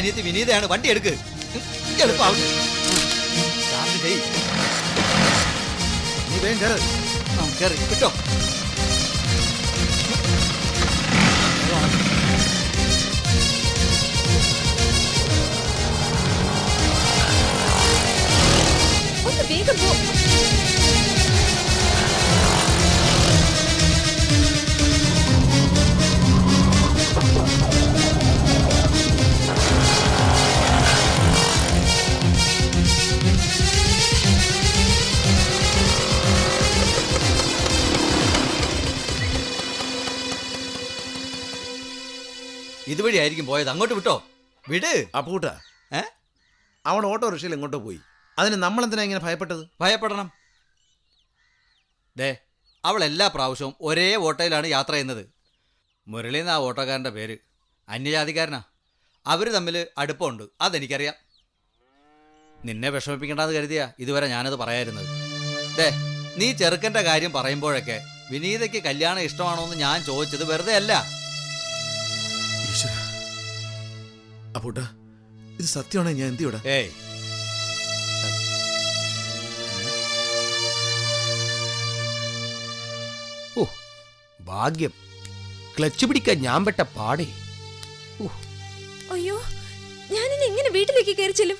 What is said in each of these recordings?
അനിയത്തി വിനീതയാണ്. വണ്ടി എടുക്ക്. എളുപ്പാവും കിട്ടോ? ഇതുവഴി ആയിരിക്കും പോയത്. അങ്ങോട്ട് വിട്ടോ. വിട്. അപ്പൂട്ട ഏ? അവൻ ഓട്ടോറിക്ഷയിൽ ഇങ്ങോട്ട് പോയി. അതിന് നമ്മൾ എന്തിനാ ഇങ്ങനെ ഭയപ്പെട്ടത്? ഭയപ്പെടണം. ദേ അവൾ എല്ലാ പ്രാവശ്യവും ഒരേ ഓട്ടോയിലാണ് യാത്ര ചെയ്യുന്നത്. മുരളി എന്ന ആ ഓട്ടോക്കാരന്റെ പേര്? അന്യജാതിക്കാരനാ. അവർ തമ്മിൽ അടുപ്പമുണ്ട്. അതെനിക്കറിയാം. നിന്നെ വിഷമിപ്പിക്കേണ്ടെന്ന് കരുതിയ ഇതുവരെ ഞാനത് പറയായിരുന്നത്. ദേ നീ ചെറുക്കന്റെ കാര്യം പറയുമ്പോഴൊക്കെ വിനീതയ്ക്ക് കല്യാണം ഇഷ്ടമാണോ എന്ന് ഞാൻ ചോദിച്ചത് വെറുതെ അല്ല. ഈശ്വര. അപ്പൂട്ട ഇത് സത്യമാണേ? ഞാൻ എന്തിയോടാ ഏയ്. ഓ ഭാഗ്യം. ക്ലച്ച് പിടിക്കാൻ ഞാൻ പെട്ട പാടേ. അയ്യോ ഞാനിനി എങ്ങനെ വീട്ടിലേക്ക് കയറി ചെല്ലും?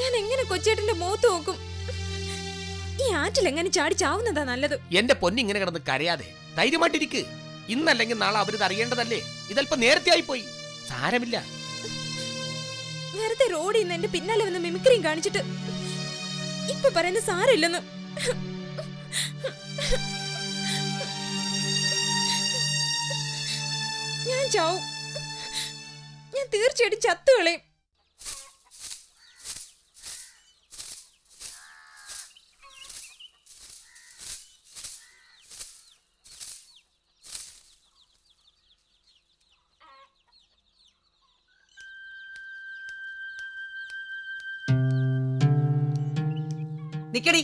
ഞാൻ എങ്ങനെ കൊച്ചേട്ടന്റെ മുഖത്ത് നോക്കും? ഈ ആറ്റിൽ എങ്ങനെ ചാടി ചാവുന്നതാ നല്ലത്? എന്റെ പൊന്നിങ്ങനെ കിടന്ന് കരയാതെ ധൈര്യമായിട്ടിരിക്ക്. ഇന്നല്ലെങ്കിൽ നാളെ അവരിത് അറിയേണ്ടതല്ലേ? ഇതല്പം നേരത്തെ ആയിപ്പോയി സാരമില്ല. വെറുതെ റോഡിൽ നിന്ന് എന്റെ പിന്നാലെ വന്ന് മിമിക്രിയും കാണിച്ചിട്ട്. ഇപ്പൊ പറയുന്ന സാരമില്ലെന്ന് ഞാൻ ചാവും. ഞാൻ തീർച്ചയായിട്ടും ചത്തുകളയും നിക്കടി.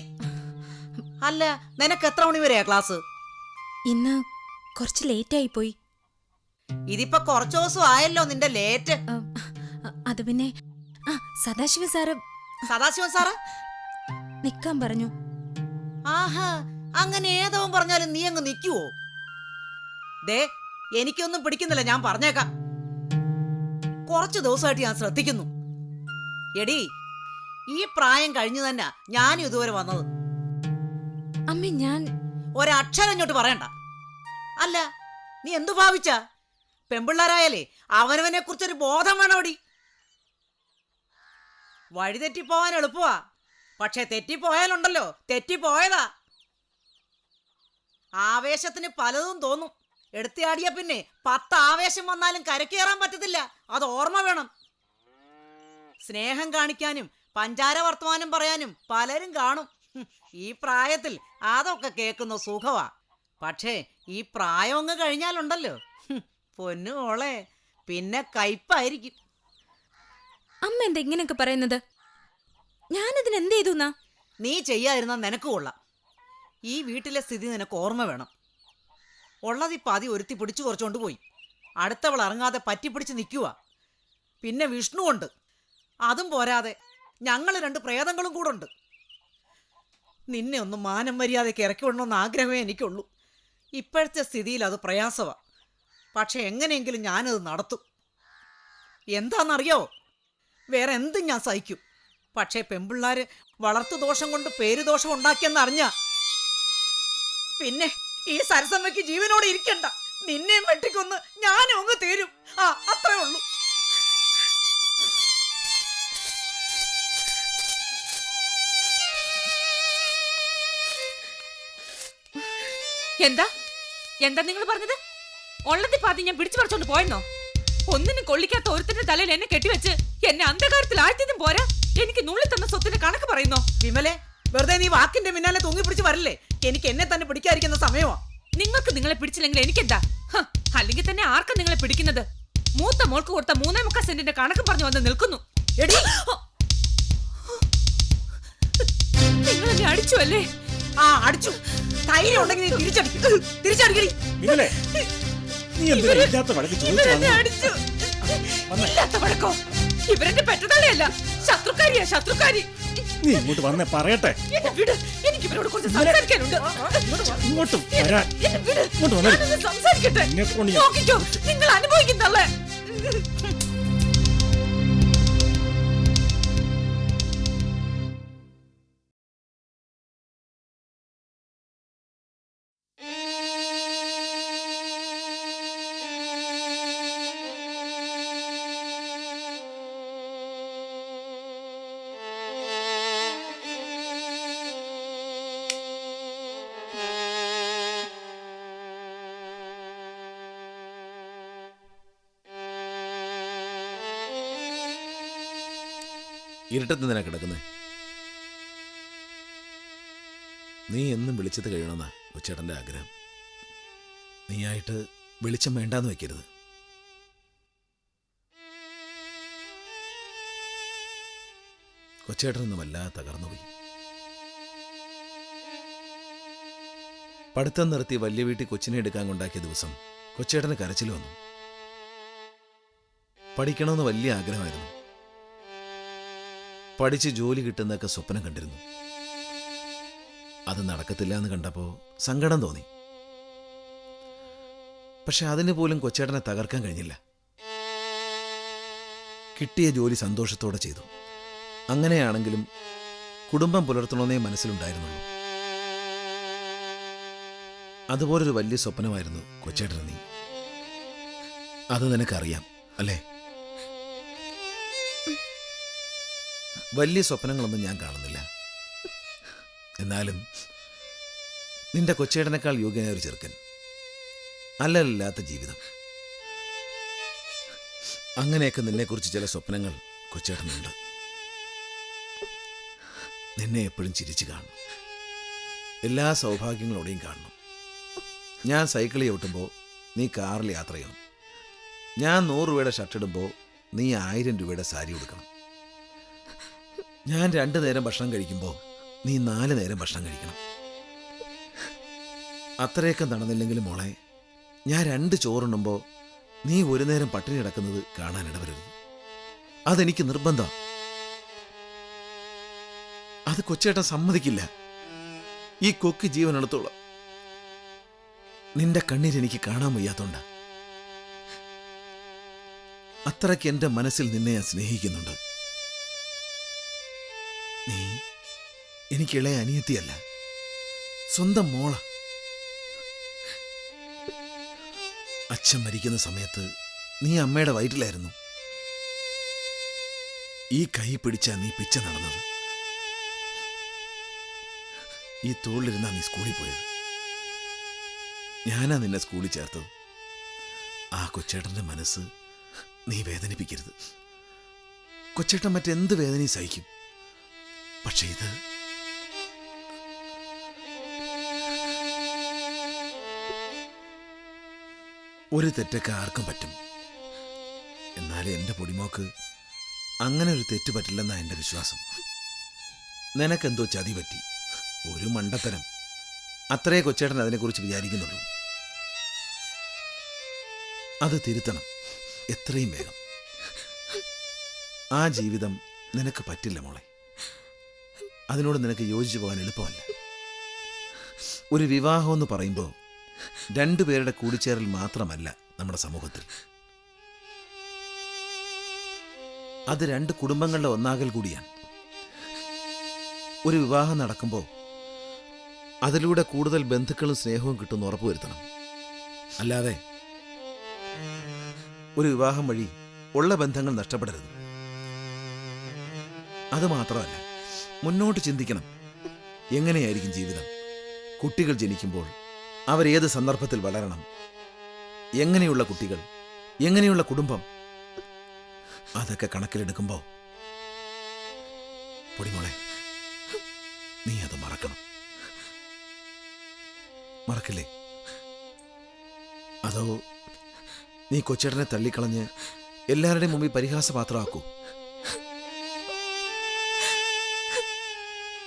അല്ല നിനക്ക് എത്ര മണി വരെയാ ക്ലാസ്? ഇന്ന് കുറച്ച് ലേറ്റ് ആയി പോയി. ഇതിപ്പോ കുറച്ചു ദിവസം ആയല്ലോ നിന്റെ ലേറ്റ് അത് പിന്നെ ആ സദാശിവ സാറ്. സദാശിവൻ സാറ്? നിക്കാൻ പറഞ്ഞു. ആഹാ അങ്ങനെ ഏതവൻ പറഞ്ഞാലും നീ അങ്ങ് നിക്കുവോ? ദേ എനിക്കൊന്നും പിടിക്കുന്നില്ല ഞാൻ പറഞ്ഞേക്കാം. കുറച്ച് ദിവസമായിട്ട് ഞാൻ ശ്രദ്ധിക്കുന്നു. എടി ഈ പ്രായം കഴിഞ്ഞു തന്നെ ഞാനും ഇതുവരെ വന്നത്. അമ്മ ഞാൻ ഒരക്ഷരം ഇങ്ങോട്ട് പറയണ്ട. അല്ല നീ എന്തു ഭാവിച്ച? പെമ്പിള്ളാരായാലേ അവനവനെ കുറിച്ചൊരു ബോധം വേണോടി. വഴി തെറ്റിപ്പോവാൻ എളുപ്പമാ പക്ഷെ തെറ്റിപ്പോയാലുണ്ടല്ലോ തെറ്റിപ്പോയതാ. ആവേശത്തിന് പലതും തോന്നും. എടുത്തിയാടിയ പിന്നെ പത്ത് ആവേശം വന്നാലും കരക്കേറാൻ പറ്റത്തില്ല. അത് ഓർമ്മ വേണം. സ്നേഹം കാണിക്കാനും പഞ്ചാര വർത്തമാനം പറയാനും പലരും കാണും. ഈ പ്രായത്തിൽ അതൊക്കെ കേൾക്കുന്ന സുഖവാ. പക്ഷേ ഈ പ്രായം അങ്ങ് കഴിഞ്ഞാലുണ്ടല്ലോ. പൊന്നു മോളെ പിന്നെ കയ്പായിരിക്കും. അമ്മ എന്താ ഇങ്ങനെയൊക്കെ പറയുന്നത്? ഞാനതിന് എന്ത് ചെയ്തു നീ ചെയ്യാതിരുന്ന നിനക്ക് കൊള്ളാം. ഈ വീട്ടിലെ സ്ഥിതി നിനക്ക് ഓർമ്മ വേണം. ഉള്ളതി പാതി ഒരുത്തി പിടിച്ചു കുറച്ചുകൊണ്ട് പോയി. അടുത്തവൾ ഇറങ്ങാതെ പറ്റിപ്പിടിച്ച് നിൽക്കുക പിന്നെ വിഷ്ണുവുണ്ട് അതും പോരാതെ ഞങ്ങൾ രണ്ട് പ്രേതങ്ങളും കൂടെ ഉണ്ട്. നിന്നെ ഒന്ന് മാനം മര്യാദയ്ക്ക് ഇറക്കി വിടണമെന്ന് ആഗ്രഹമേ എനിക്കുള്ളൂ. ഇപ്പോഴത്തെ സ്ഥിതിയിൽ അത് പ്രയാസമാണ് പക്ഷെ എങ്ങനെയെങ്കിലും ഞാനത് നടത്തും. എന്താണെന്നറിയോ? വേറെ എന്തും ഞാൻ സഹിക്കും. പക്ഷേ പെമ്പിള്ളാര് വളർത്തു ദോഷം കൊണ്ട് പേരുദോഷം ഉണ്ടാക്കിയെന്ന് അറിഞ്ഞ? പിന്നെ ഈ സരസമ്മയ്ക്ക് ജീവനോടെ ഇരിക്കണ്ട. നിന്നെയും വെട്ടിക്കൊന്ന് ഞാനും അങ്ങ് തീരും. ആ അത്രേ ഉള്ളൂ. എന്താ? എന്താ നിങ്ങൾ പറഞ്ഞത്? ഉള്ളതി പാതി ഞാൻ പിടിച്ചു പറിച്ചോണ്ട് പോയെന്നോ? ഒന്നിനും കൊള്ളിക്കാത്ത ഒരുത്തിന്റെ തലയിൽ എന്നെ കെട്ടിവെച്ച് എന്നെ അന്ധകാരത്തിൽ ആഴ്ത്തിയതും പോരാ. എനിക്ക് നുള്ളി തന്ന സ്വത്തിന്റെ കണക്ക് പറയുന്നോ? വിമലെ വെറുതെ നീ വാക്കിന്റെ പിന്നാലെ തൂങ്ങി പിടിച്ച് വരല്ലേ? എനിക്ക് എന്നെ തന്നെ പിടിക്കാതിരിക്കുന്ന സമയമോ? നിങ്ങൾക്ക് നിങ്ങളെ പിടിച്ചില്ലെങ്കിൽ എനിക്കെന്താ? അല്ലെങ്കിൽ തന്നെ ആർക്കാ നിങ്ങളെ പിടിക്കുന്നത്? മൂത്ത മോൾക്ക് കൊടുത്ത മൂന്നേ മുക്കാൽ സെന്റിന്റെ കണക്ക് പറഞ്ഞു വന്ന് നിൽക്കുന്നു. എന്നെ അടിച്ചു അല്ലേ? ആ അടിച്ചു. ധൈര്യം ഉണ്ടെങ്കിൽ നീ തിരിച്ചടിക്കും. തിരിച്ചടിക്കടി. നിങ്ങളെ നീ എന്തിനാ ഇല്ലാത്ത വഴക്ക് ചോദിച്ചു? അടിച്ചു. ഇല്ലാത്ത വഴക്കോ? ഇവരെന്റെ പെട്ടതള്ളയല്ല ശത്രുക്കാരിയാ ശത്രുക്കാരി. നീ ഇങ്ങോട്ട് വന്നേ പറയട്ടെ. എനിക്ക് ഇവരോട് കുറച്ച് സംസാരിക്കാനുണ്ട്. ഇങ്ങോട്ട് വരാൻ. ഇങ്ങോട്ട് വന്നേ. സംസാരിക്കട്ടെ. നിങ്ങൾ അനുഭവിക്കുന്നല്ലേ? ഇരുട്ടത്ത് നിന്നാ കിടക്കുന്നത് നീ എന്നും വിളിച്ചത് കഴിയണമെന്നാ ഉച്ചേട്ടന്റെ ആഗ്രഹം. നീയായിട്ട് വെളിച്ചം വേണ്ടാന്ന് വെക്കരുത്. കൊച്ചേട്ടനൊന്നും വല്ലാതെ തകർന്നുപോയി പഠിത്തം നിർത്തി വലിയ വീട്ടിൽ കൊച്ചിനെ എടുക്കാൻ കൊണ്ടാക്കിയ ദിവസം കൊച്ചേട്ടന് കരച്ചിൽ വന്നു. പഠിക്കണമെന്ന് വലിയ ആഗ്രഹമായിരുന്നു. പഠിച്ച് ജോലി കിട്ടുന്നതൊക്കെ സ്വപ്നം കണ്ടിരുന്നു. അത് നടക്കത്തില്ല എന്ന് കണ്ടപ്പോൾ സങ്കടം തോന്നി. പക്ഷെ അതിന് പോലും കൊച്ചേട്ടനെ തകർക്കാൻ കഴിഞ്ഞില്ല. കിട്ടിയ ജോലി സന്തോഷത്തോടെ ചെയ്തു. അങ്ങനെയാണെങ്കിലും കുടുംബം പുലർത്തണമെന്നേ മനസ്സിലുണ്ടായിരുന്നുള്ളൂ. അതുപോലൊരു വലിയ സ്വപ്നമായിരുന്നു കൊച്ചേട്ടൻ നീ. അത് നിനക്കറിയാം അല്ലേ? വലിയ സ്വപ്നങ്ങളൊന്നും ഞാൻ കാണുന്നില്ല. എന്നാലും നിന്റെ കൊച്ചേടനേക്കാൾ യോഗ്യനായ ഒരു ചെറുക്കൻ. അല്ലല്ലാത്ത ജീവിതം. അങ്ങനെയൊക്കെ നിന്നെക്കുറിച്ച് ചില സ്വപ്നങ്ങൾ കൊച്ചേട്ടനുണ്ട് നിന്നെ എപ്പോഴും ചിരിച്ചു കാണും. എല്ലാ സൗഭാഗ്യങ്ങളോടെയും കാണണം. ഞാൻ സൈക്കിളിൽ ഓട്ടുമ്പോൾ നീ കാറിൽ യാത്ര ചെയ്യണം. ഞാൻ നൂറ് രൂപയുടെ ഷർട്ട് ഇടുമ്പോൾ നീ ആയിരം രൂപയുടെ സാരി ഉടുക്കണം. ഞാൻ രണ്ടു നേരം ഭക്ഷണം കഴിക്കുമ്പോൾ നീ നാല് നേരം ഭക്ഷണം കഴിക്കണം. അത്രയൊക്കെ നടന്നില്ലെങ്കിലും മോളെ ഞാൻ രണ്ട് ചോറുണ്ണുമ്പോൾ നീ ഒരു നേരം പട്ടിണി കിടക്കുന്നത് കാണാൻ ഇടവരരുത്. അതെനിക്ക് നിർബന്ധം. അത് കൊച്ചേട്ടൻ സമ്മതിക്കില്ല. ഈ കൊക്ക് ജീവനെടുത്തോളാം നിന്റെ കണ്ണീരെനിക്ക് കാണാൻ വയ്യാത്തോണ്ട. അത്രയ്ക്ക് എന്റെ മനസ്സിൽ നിന്നെ ഞാൻ സ്നേഹിക്കുന്നുണ്ട്. എനിക്ക് ഇളയ അനിയത്തിയല്ല. സ്വന്തം മോള. അച്ഛൻ മരിക്കുന്ന സമയത്ത് നീ അമ്മയുടെ വയറ്റിലായിരുന്നു. ഈ കൈ പിടിച്ചാ നീ പിച്ച നടന്നത്. ഈ തോളിലിരുന്നാ നീ സ്കൂളിൽ പോയത്. ഞാനാ നിന്നെ സ്കൂളിൽ ചേർത്തത്. ആ കൊച്ചേട്ടന്റെ മനസ്സ് നീ വേദനിപ്പിക്കരുത്. കൊച്ചേട്ടൻ മറ്റെന്ത് വേദനയും സഹിക്കും. പക്ഷെ ഇത് ഒരു തെറ്റൊക്കെ ആർക്കും പറ്റും. എന്നാലും എന്റെ പൊടിമോക്ക് അങ്ങനെ ഒരു തെറ്റ് പറ്റില്ലെന്നാണ് എന്റെ വിശ്വാസം. നിനക്കെന്തോ ചതി പറ്റി. ഒരു മണ്ടത്തരം. അത്രേ കൊച്ചേട്ടൻ അതിനെക്കുറിച്ച് വിചാരിക്കുന്നുള്ളൂ. അത് തിരുത്തണം. എത്രയും വേഗം. ആ ജീവിതം നിനക്ക് പറ്റില്ല മോളെ. അതിനോട് നിനക്ക് യോജിച്ചു പോകാൻ എളുപ്പമല്ല. ഒരു വിവാഹം എന്ന് പറയുമ്പോൾ രണ്ടുപേരുടെ കൂടിച്ചേരൽ മാത്രമല്ല നമ്മുടെ സമൂഹത്തിൽ. അത് രണ്ട് കുടുംബങ്ങളുടെ ഒന്നാകൽ കൂടിയാണ്. ഒരു വിവാഹം നടക്കുമ്പോൾ അതിലൂടെ കൂടുതൽ ബന്ധുക്കളും സ്നേഹവും കിട്ടുമെന്ന് ഉറപ്പുവരുത്തണം അല്ലാതെ ഒരു വിവാഹം വഴി ഉള്ള ബന്ധങ്ങൾ നഷ്ടപ്പെടരുത്. അത് മാത്രമല്ല മുന്നോട്ട് ചിന്തിക്കണം. എങ്ങനെയായിരിക്കും ജീവിതം? കുട്ടികൾ ജനിക്കുമ്പോൾ അവരേത് സന്ദർഭത്തിൽ വളരണം? എങ്ങനെയുള്ള കുട്ടികൾ? എങ്ങനെയുള്ള കുടുംബം? അതൊക്കെ കണക്കിലെടുക്കുമ്പോൾ പൊടിമോളെ നീ അത് മറക്കണം. മറക്കില്ലേ? അതോ നീ കൊച്ചേട്ടനെ തള്ളിക്കളഞ്ഞ് എല്ലാവരുടെയും മുമ്പിൽ പരിഹാസപാത്രമാക്കൂ?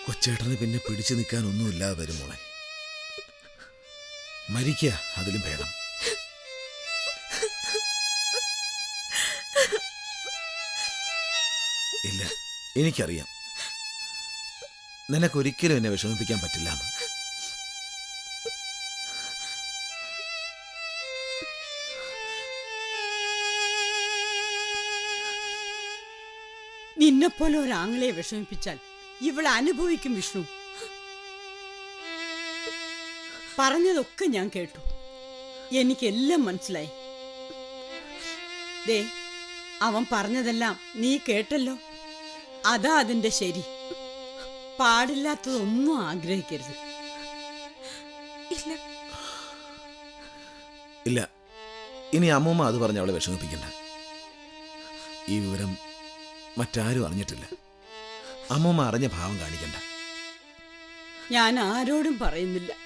കൊച്ചേട്ടന് പിന്നെ പിടിച്ചു നിൽക്കാൻ ഒന്നുമില്ലാതെ വരും മോളെ. മരിക്കുക അതിലും ഭേദം. ഇല്ല എനിക്കറിയാം. നിനക്കൊരിക്കലും എന്നെ വിഷമിപ്പിക്കാൻ പറ്റില്ല നിന്നെപ്പോലെ ഒരാങ്ങളെ വിഷമിപ്പിച്ചാൽ ഇവൾ അനുഭവിക്കും വിഷ്ണു. പറഞ്ഞതൊക്കെ ഞാൻ കേട്ടു. എനിക്കെല്ലാം മനസ്സിലായി. ദേ അവൻ പറഞ്ഞതെല്ലാം നീ കേട്ടല്ലോ. അതാ അതിന്റെ ശരി. പാടില്ലാത്തതൊന്നും ആഗ്രഹിക്കരുത്. ഇല്ല. ഇല്ല. ഇനി അമ്മൂമ്മ അത് പറഞ്ഞ് അവളെ വിഷമിപ്പിക്കണ്ട. ഈ വിവരം മറ്റാരും അറിഞ്ഞിട്ടില്ല. അമ്മൂമ്മ അറിഞ്ഞ ഭാവം കാണിക്കണ്ട. ഞാൻ ആരോടും പറയുന്നില്ല.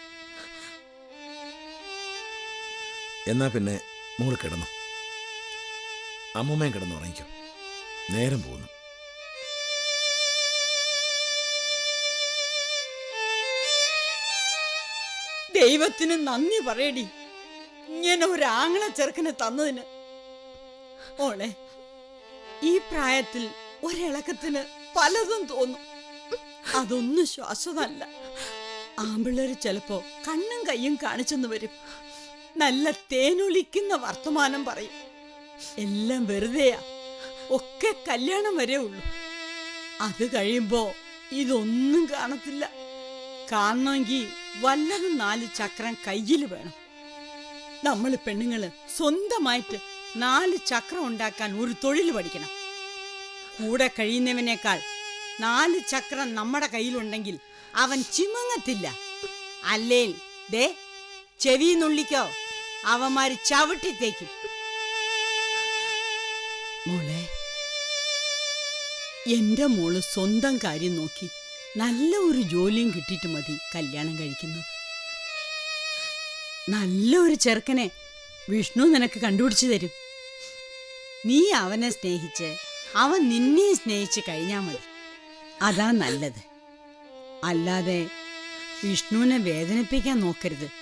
എന്നാ പിന്നെ മോൾ കിടന്നു? അമ്മൂമ്മയും കിടന്നു ഉറങ്ങിക്കും. നേരം പോകുന്നു. ദൈവത്തിന് നന്ദി പറയടി. ഇങ്ങനെ ഒരു ആങ്ങള ചെറുക്കനെ തന്നതിന്. ഓളെ ഈ പ്രായത്തിൽ ഒരിളക്കത്തിന് പലതും തോന്നും. അതൊന്നും ശ്വാസമല്ല. ആമ്പിള്ളേർ ചിലപ്പോ കണ്ണും കയ്യും കാണിച്ചെന്ന് വരും. നല്ല തേനൊലിക്കുന്ന വർത്തമാനം പറയും. എല്ലാം വെറുതെയാ. ഒക്കെ കല്യാണം വരെ ഉള്ളൂ. അത് കഴിയുമ്പോ ഇതൊന്നും കാണത്തില്ല. കാണണമെങ്കിൽ വല്ലതും നാല് ചക്രം കയ്യിൽ വേണം. നമ്മൾ പെണ്ണുങ്ങൾ സ്വന്തമായിട്ട് നാല് ചക്രം ഉണ്ടാക്കാൻ ഒരു തൊഴിൽ പഠിക്കണം. കൂടെ കഴിയുന്നവനേക്കാൾ നാല് ചക്രം നമ്മുടെ കയ്യിലുണ്ടെങ്കിൽ അവൻ ചിമങ്ങത്തില്ല. അല്ലേ ദേ ചെവി നുള്ളിക്കോ അവന്മാര് ചവിട്ടിത്തേക്കും മോളെ എന്റെ മോൾ സ്വന്തം കാര്യം നോക്കി നല്ല ഒരു ജോലിയും കിട്ടിയിട്ട് മതി കല്യാണം കഴിക്കുന്നത്. നല്ല ഒരു ചെറുക്കനെ വിഷ്ണു നിനക്ക് കണ്ടുപിടിച്ചു തരും. നീ അവനെ സ്നേഹിച്ച് അവൻ നിന്നെ സ്നേഹിച്ച് കഴിഞ്ഞാൽ മതി. അതാ നല്ലത്. അല്ലാതെ വിഷ്ണുവിനെ വേദനിപ്പിക്കാൻ നോക്കരുത്.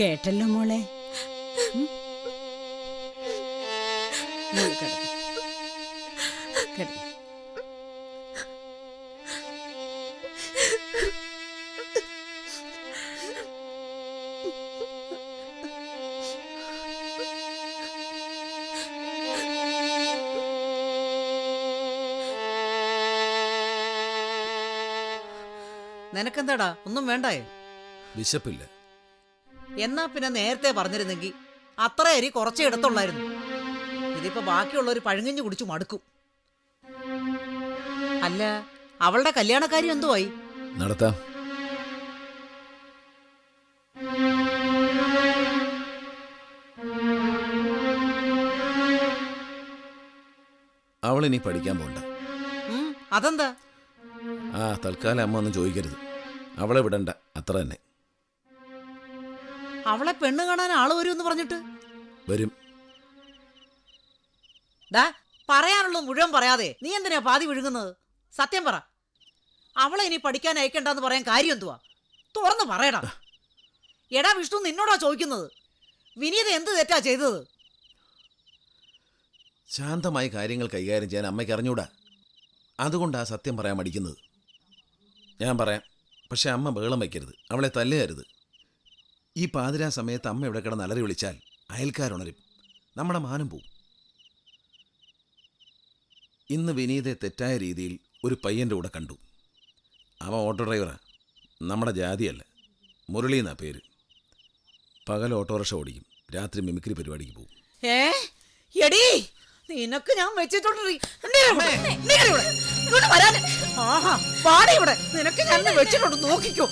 കേട്ടല്ലോ മോളെ. നിനക്കെന്താടാ? ഒന്നും വേണ്ടായേ? വിശപ്പില്ല. എന്നാ പിന്നെ നേരത്തെ പറഞ്ഞിരുന്നെങ്കിൽ അത്ര അരി കുറച്ചേ എടുത്തുള്ളായിരുന്നു. ഇതിപ്പോ ബാക്കിയുള്ളവർ പഴങ്ങഞ്ഞു കുടിച്ചു മടുക്കും. അല്ല അവളുടെ കല്യാണക്കാരി എന്തുവായി? നടത്താം. അവളിനി പഠിക്കാൻ പോണ്ട. ഉം, അതെന്താ? ആ തൽക്കാലം അമ്മ ഒന്നും ചോദിക്കരുത്. അവളെ വിടണ്ട. അത്ര തന്നെ. അവളെ പെണ്ണ് കാണാൻ ആൾ വരും എന്ന് പറഞ്ഞിട്ട്? വരും. ദാ പറയാനുള്ളത് മുഴുവൻ പറയാതെ. നീ എന്തിനാ പാതി വിഴുങ്ങുന്നത്? സത്യം പറ. അവളെ ഇനി പഠിക്കാൻ അയക്കണ്ടെന്ന് പറയാൻ കാര്യം എന്തുവാ? തുറന്ന് പറയടാ. എടാ വിഷ്ണു നിന്നോടാ ചോദിക്കുന്നത്. വിനീത എന്ത് തെറ്റാ ചെയ്തത്? ശാന്തമായി കാര്യങ്ങൾ കൈകാര്യം ചെയ്യാൻ അമ്മയ്ക്ക് അറിഞ്ഞൂടാ. അതുകൊണ്ടാ സത്യം പറയാൻ മടിക്കുന്നത്. ഞാൻ പറയാം പക്ഷെ അമ്മ ബഹളം വയ്ക്കരുത്. അവളെ തല്ലുകരുത് ഈ പാതിരാ സമയത്ത് അമ്മ ഇവിടെ കിടന്ന് അലറി വിളിച്ചാൽ അയൽക്കാരുണരും നമ്മുടെ മാനം പോവും. ഇന്ന് വിനീതെ തെറ്റായ രീതിയിൽ ഒരു പയ്യന്റെ കൂടെ കണ്ടു. അവ ഓട്ടോ ഡ്രൈവറാണ് നമ്മുടെ ജാതിയല്ല. മുരളി എന്നാ പേര്. പകൽ ഓട്ടോറിക്ഷ ഓടിക്കും. രാത്രി മിമിക്രി പരിപാടിക്ക് പോകും ഏ? എടീ നിനക്ക് ഞാൻ വെച്ചിട്ടുണ്ട് ആഹാ പാടെ ഇവിടെ. നിനക്ക് ഞാൻ വെച്ചിട്ടുണ്ട് നോക്കിക്കോ.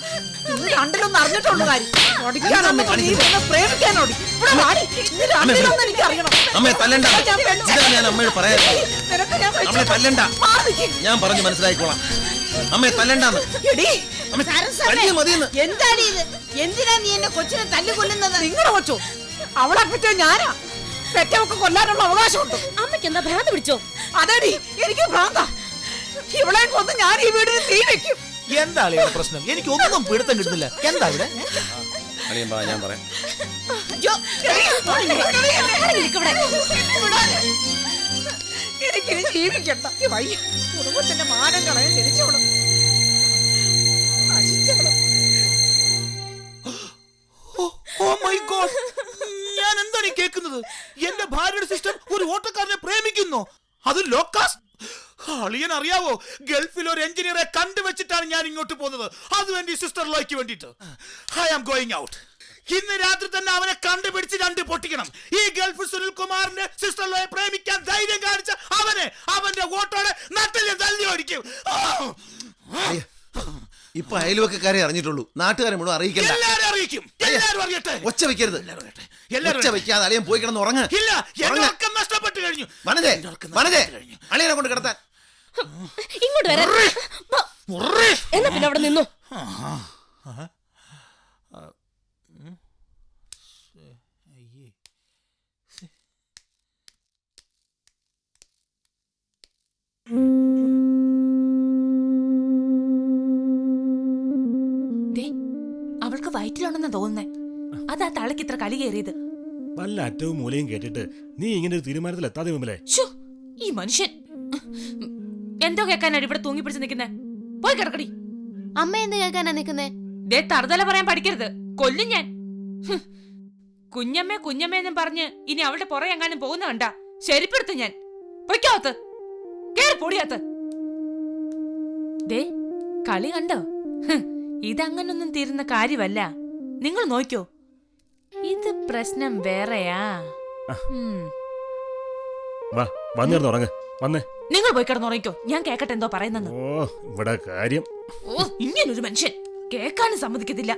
ഇന്ന് രണ്ടിലൊന്നും അറിഞ്ഞിട്ടുള്ളൂ കാര്യം. പഠിക്കാനൊന്നും നീ എന്നെ പ്രേമിക്കാനോടി ഇവിടെ വാടി ഇന്ന് രണ്ടിലൊന്നും എനിക്ക് അറിയണം അമ്മേ തല്ലണ്ട. ഞാൻ പെണ്ണ്. ഇതാ ഞാൻ അമ്മയോട് പറയാം നിനക്ക് ഞാൻ അമ്മേ തല്ലണ്ട. ഞാൻ പറഞ്ഞു മനസ്സിലായിക്കോളാം. അമ്മേ തല്ലണ്ടാന്ന്. എടീ എന്താണ് ഇത്? എന്തിനാ നീ എന്നെ കൊച്ചിനെ തല്ലുകൊല്ലുന്നത് നിങ്ങളെ കൊച്ചോ? അവളെ പറ്റോ ഞാനാ. പെറ്റവക്ക് കൊല്ലാനുള്ള അവകാശമുണ്ട്. അമ്മയ്ക്ക് എന്താ ഭ്രാന്ത് പിടിച്ചോ? അതേടി എനിക്ക് ഭ്രാന്ത. ഇവളെ കൊന്ന് ഞാൻ ഈ വീടിന് തീ വെക്കും. എന്താണ് അളിയുടെ പ്രശ്നം? എനിക്ക് ഒന്നും പിടുത്തം കിട്ടുന്നില്ല. എന്താ ഇവിടെ? അളിയൻ ഞാൻ പറയാം. അയ്യോ, ഇവിടെ. എന്നെ. വിടാതെ. എനിക്കിനി ജീവിക്കണ്ട. ഈ വയ്യ കുടുംബത്തിന്റെ മാനം കളയാൻ ജനിച്ചോളും ഓ മൈ ഗോഡ് ഞാൻ എന്താണ് ഈ കേൾക്കുന്നത്? എന്റെ ഭാര്യയുടെ സിസ്റ്റർ ഒരു ഓട്ടക്കാരനെ പ്രേമിക്കുന്നു. അത് ലോക്കാസ് അളിയൻ അറിയാവോ? ഗൾഫിൽ ഒരു എഞ്ചിനീയറെ കണ്ടുവച്ചിട്ടാണ് ഞാൻ ഇങ്ങോട്ട് പോകുന്നത്. അത് എന്റെ സിസ്റ്റർ ലോയ്ക്ക് വേണ്ടിയിട്ട്. ഐ ആം ഗോയിങ് ഔട്ട് ഇന്ന് രാത്രി തന്നെ അവനെ കണ്ടുപിടിച്ച് രണ്ട് പൊട്ടിക്കണം. ഈ ഗൾഫ് സുനിൽ കുമാറിന്റെ സിസ്റ്റർ ലോയെ പ്രേമിക്കാൻ ധൈര്യം കാണിച്ച അവനെ അവന്റെ ഓട്ടോടെ നട്ടിൽ തല്ലി ഓടിക്കും. ഇപ്പൊ അയൽവക്കക്കാരെ അറിഞ്ഞിട്ടുള്ളൂ. നാട്ടുകാരെ മുഴുവൻ അറിയിക്കണ്ട. എല്ലാരും അറിയിക്കും. എല്ലാരും അറിയട്ടെ? ഒച്ച വെക്കരുത്. ഒച്ച വെക്കാതെ അളിയൻ പോയി കിടന്ന് ഉറങ്ങ. ഇല്ല നഷ്ടപ്പെട്ടു കഴിഞ്ഞു. നഷ്ടപ്പെട്ടു കഴിഞ്ഞു. അളിയനെ കൊണ്ട് കിടത്താൻ. ഇങ്ങോട്ട് വരാൻ. ഉറേ. എന്നാ പിന്നെ അവിടെ നിന്നു? ദേ, അവൾക്ക് വയറ്റിലുണ്ടെന്നാ തോന്നുന്നേ. അതാ തളയ്ക്ക് ഇത്ര കളി കയറിയത്. വല്ല അറ്റവും മൂലയും കേട്ടിട്ട് നീ ഇങ്ങനെ ഒരു തീരുമാനത്തിൽ എത്താതെ ഈ മനുഷ്യൻ. എന്തോ കേൾക്കാനാണ് ഇവിടെ തൂങ്ങി പിടിച്ച് നിൽക്കുന്നേ. പോയി കിടക്കടി. അമ്മ എന്ത് കേൾക്കാനാ നിക്കുന്നേ ദേ തറുതല പറയാൻ പഠിക്കരുത്. കൊല്ലും ഞാൻ. കുഞ്ഞമ്മേ കുഞ്ഞമ്മേ എന്നും പറഞ്ഞ് ഇനി അവളുടെ പുറകെ എങ്ങാനും പോകുന്ന കണ്ട ശരിപ്പെടുത്ത് ഞാൻ. പൊയ്ക്കോത്ത് കേറി പൊടിയാത്ത് ദേ കളി കണ്ടോ? ഇതങ്ങനൊന്നും തീരുന്ന കാര്യമല്ല. നിങ്ങൾ നോക്കോ ഇത് പ്രശ്നം വേറെയാ. വാ വന്നിരുന്ന് ഉറങ്ങ്. വന്നേ. നിങ്ങൾ പോയി കിടന്നുറങ്ങിക്കോ ഞാൻ കേക്കട്ടെ എന്തോ പറയുന്നെന്ന്. ഓ ഇവിടെ കാര്യം. ഓ ഇങ്ങനൊരു മനുഷ്യൻ. കേൾക്കാനും സമ്മതിക്കത്തില്ല.